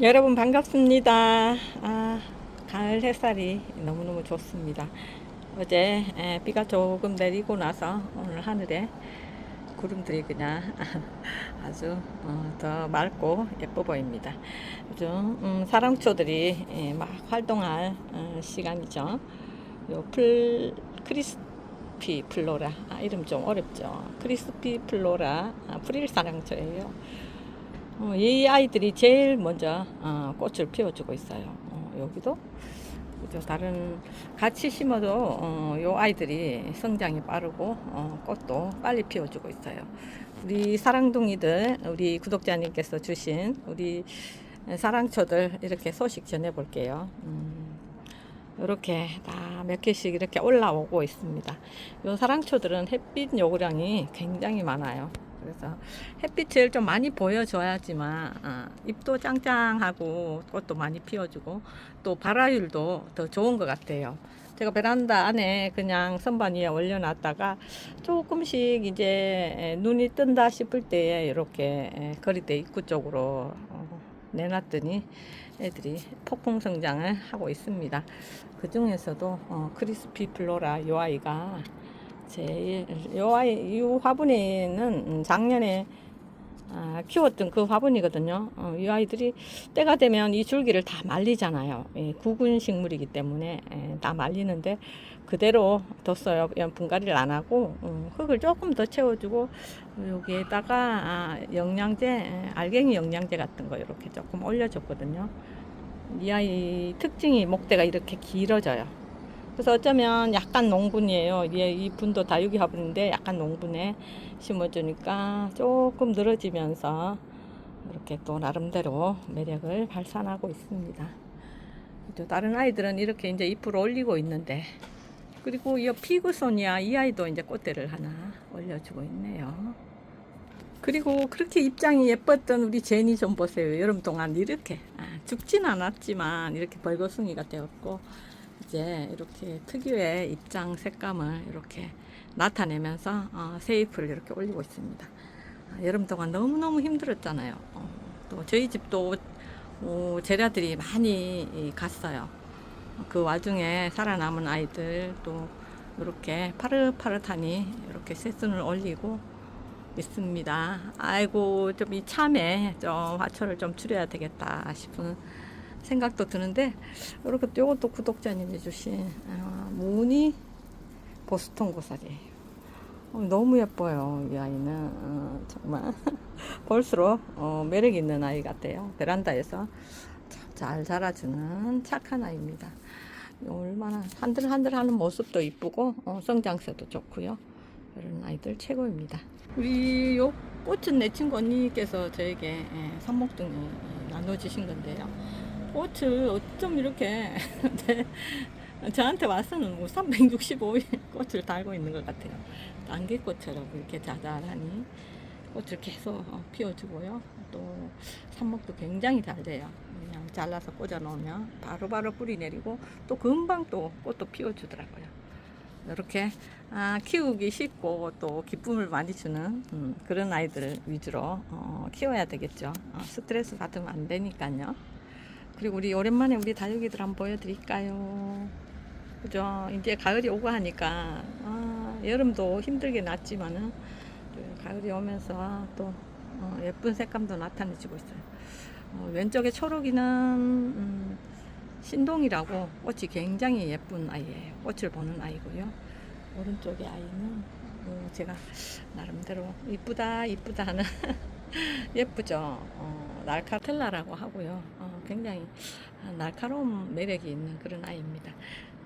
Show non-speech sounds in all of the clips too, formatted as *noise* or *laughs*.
여러분 반갑습니다. 아, 가을 햇살이 너무너무 좋습니다. 어제 에, 비가 조금 내리고 나서 오늘 하늘에 구름들이 그냥 *laughs* 아주 어, 더 맑고 예뻐 보입니다. 요즘 음, 사랑초들이 예, 막 활동할 어, 시간이죠. 요플 크리스피 플로라 아, 이름 좀 어렵죠. 크리스피 플로라 아, 프릴 사랑초예요. 어, 이 아이들이 제일 먼저 어, 꽃을 피워주고 있어요. 어, 여기도? 다른 같이 심어도 어, 요 아이들이 성장이 빠르고 어, 꽃도 빨리 피워주고 있어요. 우리 사랑둥이들, 우리 구독자님께서 주신 우리 사랑초들 이렇게 소식 전해볼게요. 음, 이렇게 다 몇 개씩 이렇게 올라오고 있습니다. 요 사랑초들은 햇빛 요구량이 굉장히 많아요. 그래서 햇빛을 좀 많이 보여줘야지만 어, 잎도 짱짱하고 꽃도 많이 피워주고 또 발화율도 더 좋은 것 같아요. 제가 베란다 안에 그냥 선반 위에 올려놨다가 조금씩 이제 눈이 뜬다 싶을 때에 이렇게 거리대 입구 쪽으로 어, 내놨더니 애들이 폭풍 성장을 하고 있습니다. 그 중에서도 어, 크리스피 플로라 요 아이가 제일 요 아이 이 화분에는 음, 작년에 아, 키웠던 그 화분이거든요. 어, 이 아이들이 때가 되면 이 줄기를 다 말리잖아요. 예, 구근 식물이기 때문에 예, 다 말리는데 그대로 뒀어요. 분갈이를 안 하고 음, 흙을 조금 더 채워주고 여기에다가 아, 영양제, 예, 알갱이 영양제 같은 거 이렇게 조금 올려줬거든요. 이 아이 특징이 목대가 이렇게 길어져요. 그래서 어쩌면 약간 농분이에요. 얘, 이 분도 다육이 화분인데 약간 농분에 심어주니까 조금 늘어지면서 이렇게 또 나름대로 매력을 발산하고 있습니다. 또 다른 아이들은 이렇게 이제 잎을 올리고 있는데 그리고 이 피그소니아 이 아이도 이제 꽃대를 하나 올려주고 있네요. 그리고 그렇게 입장이 예뻤던 우리 제니 좀 보세요. 여름 동안 이렇게 아, 죽진 않았지만 이렇게 벌거숭이가 되었고 이제 이렇게 특유의 입장 색감을 이렇게 나타내면서 어, 새 잎을 이렇게 올리고 있습니다. 아, 여름 동안 너무너무 힘들었잖아요. 어, 또 저희 집도 어, 제자들이 많이 갔어요. 그 와중에 살아남은 아이들 또 이렇게 파릇파릇하니 이렇게 새순을 올리고 있습니다. 아이고 좀 이 참에 좀 화초를 좀 줄여야 되겠다 싶은 생각도 드는데 이렇게 또 이것도 구독자님이 주신 아, 무늬 보스턴 고사리예요. 어, 너무 예뻐요 이 아이는 어, 정말 *laughs* 볼수록 어, 매력 있는 아이 같아요. 베란다에서 참 잘 자라주는 착한 아이입니다. 얼마나 한들한들하는 모습도 이쁘고 어, 성장세도 좋고요. 이런 아이들 최고입니다. 우리 요 꽃은 내 친구 언니께서 저에게 예, 선목등을 나눠주신 건데요. 꽃을 어쩜 이렇게 *laughs* 네, 저한테 와서는 뭐 365일 꽃을 달고 있는 것 같아요. 안개꽃처럼 이렇게 자잘하니 꽃을 계속 어, 피워주고요. 또 삽목도 굉장히 잘 돼요. 그냥 잘라서 꽂아 놓으면 바로바로 뿌리 내리고 또 금방 또 꽃도 피워주더라고요. 이렇게 아, 키우기 쉽고 또 기쁨을 많이 주는 음, 그런 아이들 위주로 어, 키워야 되겠죠. 어, 스트레스 받으면 안 되니까요. 그리고 우리 오랜만에 우리 다육이들 한번 보여드릴까요? 그죠? 이제 가을이 오고 하니까 아, 여름도 힘들게 났지만은 또 가을이 오면서 또 어, 예쁜 색감도 나타내주고 있어요. 어, 왼쪽에 초록이는 음, 신동이라고 꽃이 굉장히 예쁜 아이예요. 꽃을 보는 아이고요. 오른쪽의 아이는 어, 제가 나름대로 이쁘다 이쁘다 하는 *laughs* 예쁘죠. 어, 날카텔라라고 하고요. 어, 굉장히 날카로운 매력이 있는 그런 아이입니다.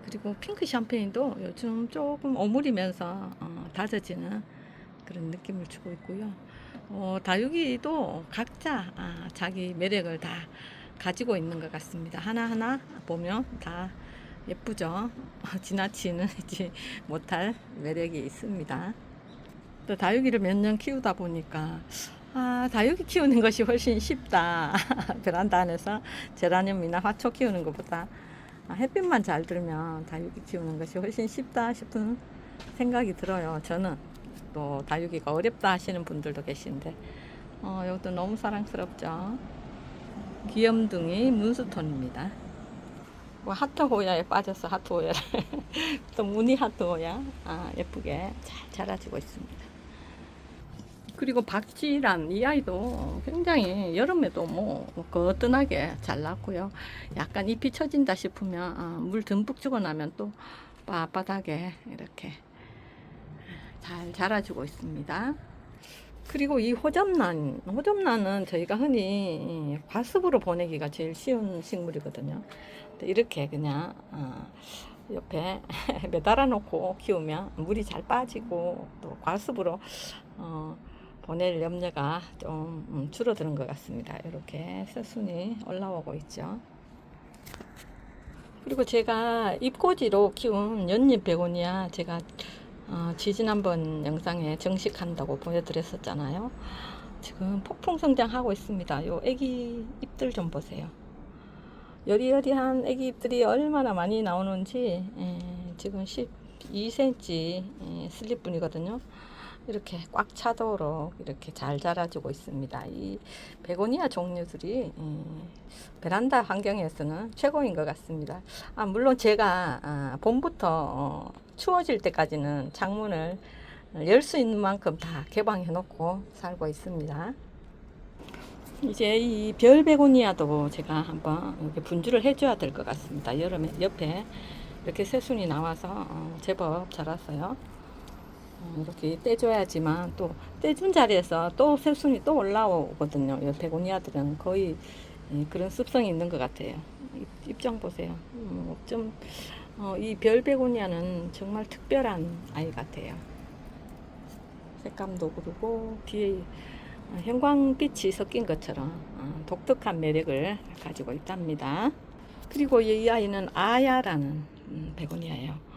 그리고 핑크 샴페인도 요즘 조금 오므리면서 어, 다져지는 그런 느낌을 주고 있고요. 어, 다육이도 각자 아, 자기 매력을 다 가지고 있는 것 같습니다. 하나하나 보면 다 예쁘죠. *laughs* 지나치지 *laughs* 못할 매력이 있습니다. 또 다육이를 몇 년 키우다 보니까 아, 다육이 키우는 것이 훨씬 쉽다. *laughs* 베란다 안에서 제라늄이나 화초 키우는 것보다 아, 햇빛만 잘 들면 다육이 키우는 것이 훨씬 쉽다 싶은 생각이 들어요. 저는 또 다육이가 어렵다 하시는 분들도 계신데 어, 이것도 너무 사랑스럽죠. 귀염둥이 문수톤입니다. 뭐 하트 호야에 빠져서 하트 호야를 *laughs* 또 무늬 하트 호야 아, 예쁘게 잘 자라지고 있습니다. 그리고 박지란 이 아이도 굉장히 여름에도 뭐 거뜬하게 잘 났고요. 약간 잎이 처진다 싶으면 아, 물 듬뿍 주고 나면 또 빳빳하게 이렇게 잘 자라주고 있습니다. 그리고 이 호접란, 호접란은 저희가 흔히 과습으로 보내기가 제일 쉬운 식물이거든요. 이렇게 그냥 어, 옆에 *laughs* 매달아 놓고 키우면 물이 잘 빠지고 또 과습으로 어, 보낼 염려가 좀 음, 줄어드는 것 같습니다. 이렇게 새순이 올라오고 있죠. 그리고 제가 잎꽂이로 키운 연잎 베고니아 제가 어, 지지난번 영상에 정식한다고 보여드렸었잖아요. 지금 폭풍 성장하고 있습니다. 요 애기 잎들 좀 보세요. 여리여리한 애기 잎들이 얼마나 많이 나오는지 에, 지금 12cm 에, 슬립분이거든요. 이렇게 꽉 차도록 이렇게 잘 자라주고 있습니다. 이 베고니아 종류들이 음, 베란다 환경에서는 최고인 것 같습니다. 아, 물론 제가 아, 봄부터 어, 추워질 때까지는 창문을 열 수 있는 만큼 다 개방해 놓고 살고 있습니다. 이제 이 별 베고니아도 제가 한번 이렇게 분주를 해줘야 될 것 같습니다. 여름에 옆에 이렇게 새순이 나와서 어, 제법 자랐어요. 어, 이렇게 떼줘야지만 또 떼준 자리에서 또 새순이 또 올라오거든요. 이 베고니아들은 거의 예, 그런 습성이 있는 것 같아요. 입- 입장 보세요. 음, 좀, 어, 이별 베고니아는 정말 특별한 아이 같아요. 색감도 그르고 뒤에 어, 형광빛이 섞인 것처럼 어, 독특한 매력을 가지고 있답니다. 그리고 이 아이는 아야라는 음, 베고니아예요.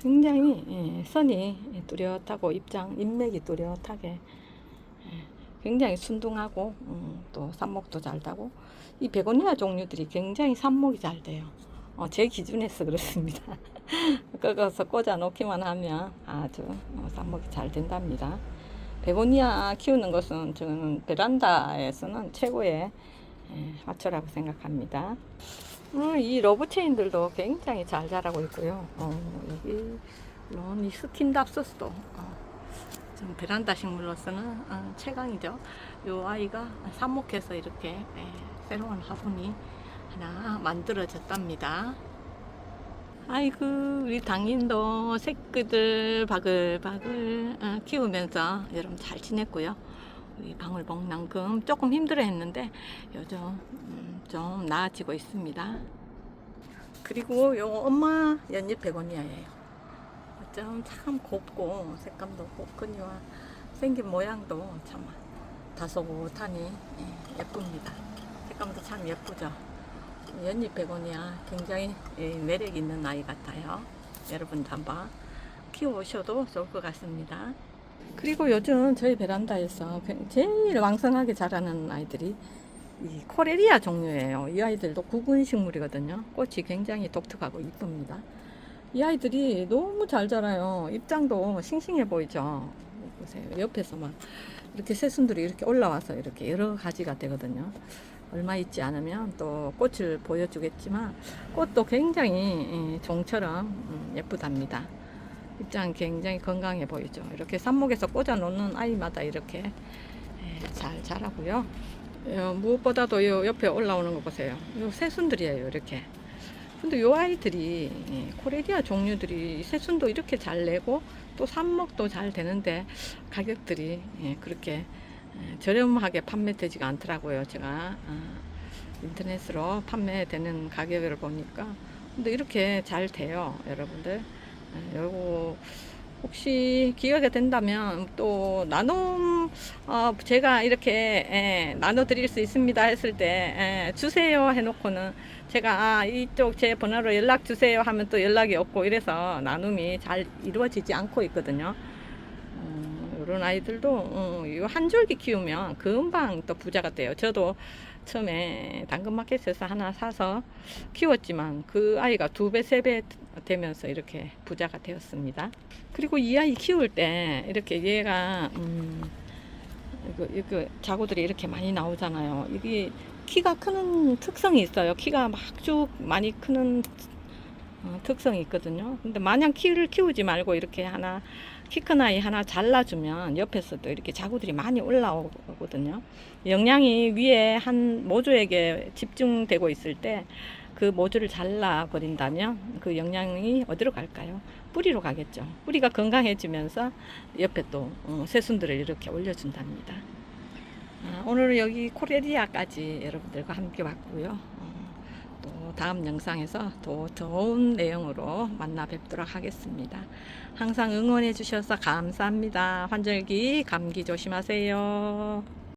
굉장히 예, 선이 뚜렷하고 입장 인맥이 뚜렷하게 예, 굉장히 순둥하고 음, 또 삽목도 잘 타고 이 베고니아 종류들이 굉장히 삽목이 잘 돼요. 어, 제 기준에서 *laughs* 그렇습니다. 꺾어서 꽂아 놓기만 하면 아주 어, 삽목이 잘 된답니다. 베고니아 키우는 것은 저는 베란다에서는 최고의 예, 화초라고 생각합니다. 음, 이 러브 체인들도 굉장히 잘 자라고 있고요. 어, 여기 물론 이 스킨답소스도 어, 좀 베란다 식물로서는 어, 최강이죠. 요 아이가 삽목해서 이렇게 예, 새로운 화분이 하나 만들어졌답니다. 아이고 우리 당인도 새끼들 바글바글 어, 키우면서 여러분 잘 지냈고요. 우리 방울복랑금 조금 힘들어 했는데 요즘 음, 좀 나아지고 있습니다. 그리고 요 엄마 연잎 베고니아예요. 좀참 곱고 색감도 곱거니와 생긴 모양도 참 다소곳하니 예, 예쁩니다. 색감도 참 예쁘죠. 연잎 베고니아 굉장히 예, 매력 있는 아이 같아요. 여러분도 한번 키워보셔도 좋을 것 같습니다. 그리고 요즘 저희 베란다에서 제일 왕성하게 자라는 아이들이 이 코레리아 종류예요. 이 아이들도 구근 식물이거든요. 꽃이 굉장히 독특하고 이쁩니다. 이 아이들이 너무 잘 자라요. 입장도 싱싱해 보이죠. 보세요. 옆에서 막 이렇게 새순들이 이렇게 올라와서 이렇게 여러 가지가 되거든요. 얼마 있지 않으면 또 꽃을 보여주겠지만 꽃도 굉장히 예, 종처럼 음, 예쁘답니다. 입장 굉장히 건강해 보이죠. 이렇게 삽목에서 꽂아 놓는 아이마다 이렇게 예, 잘 자라고요. 어, 무엇보다도 요 옆에 올라오는 거 보세요. 요 새순들이에요, 이렇게. 근데 요 아이들이 예, 코레리아 종류들이 새순도 이렇게 잘 내고 또 삽목도 잘 되는데 가격들이 예, 그렇게 예, 저렴하게 판매되지가 않더라고요. 제가 아, 인터넷으로 판매되는 가격을 보니까 근데 이렇게 잘 돼요, 여러분들. 예, 요거 혹시 기회가 된다면 또 나눔 어, 제가 이렇게 예, 나눠 드릴 수 있습니다 했을 때 예, 주세요 해놓고는 제가 아, 이쪽 제 번호로 연락 주세요 하면 또 연락이 없고 이래서 나눔이 잘 이루어지지 않고 있거든요. 음, 이런 아이들도 어, 이한 줄기 키우면 금방 또 부자가 돼요. 저도 처음에 당근마켓에서 하나 사서 키웠지만 그 아이가 두 배, 세 배 되면서 이렇게 부자가 되었습니다. 그리고 이 아이 키울 때 이렇게 얘가 음, 이거, 이거 자구들이 이렇게 많이 나오잖아요. 이게 키가 크는 특성이 있어요. 키가 막 쭉 많이 크는 어, 특성이 있거든요. 근데 마냥 키를 키우지 말고 이렇게 하나 키 큰 아이 하나 잘라주면 옆에서도 이렇게 자구들이 많이 올라오거든요. 영양이 위에 한 모주에게 집중되고 있을 때 그 모주를 잘라 버린다면 그 영양이 어디로 갈까요? 뿌리로 가겠죠. 뿌리가 건강해지면서 옆에 또 어, 새순들을 이렇게 올려준답니다. 아, 오늘은 여기 코레리아까지 여러분들과 함께 왔고요. 다음 영상에서 더 좋은 내용으로 만나 뵙도록 하겠습니다. 항상 응원해 주셔서 감사합니다. 환절기 감기 조심하세요.